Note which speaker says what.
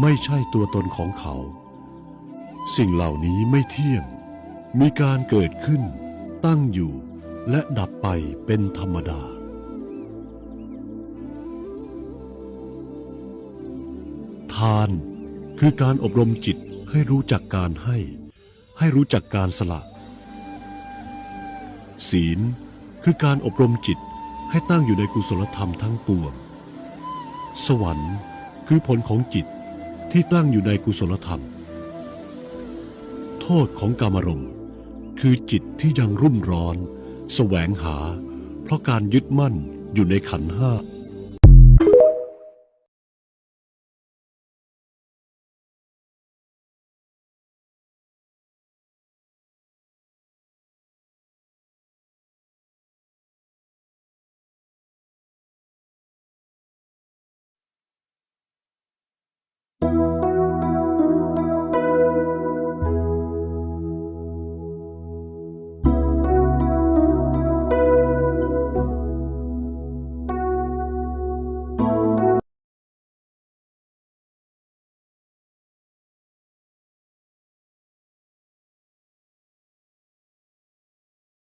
Speaker 1: ไม่ใช่ตัวตนของเขา สิ่งเหล่านี้ไม่เที่ยง มีการเกิดขึ้น ตั้งอยู่และดับไปเป็นธรรมดา ทานคือการอบรมจิตให้รู้จักการให้ ให้รู้จักการสละ ศีลคือการอบรมจิตให้ตั้งอยู่ในกุศลธรรมทั้งปวง สวรรค์คือผลของจิต ที่ตั้งอยู่ในกุศลธรรม โทษของกามรมคือจิตที่ยังรุ่มร้อน แสวงหา เพราะการยึดมั่นอยู่ในขันห้า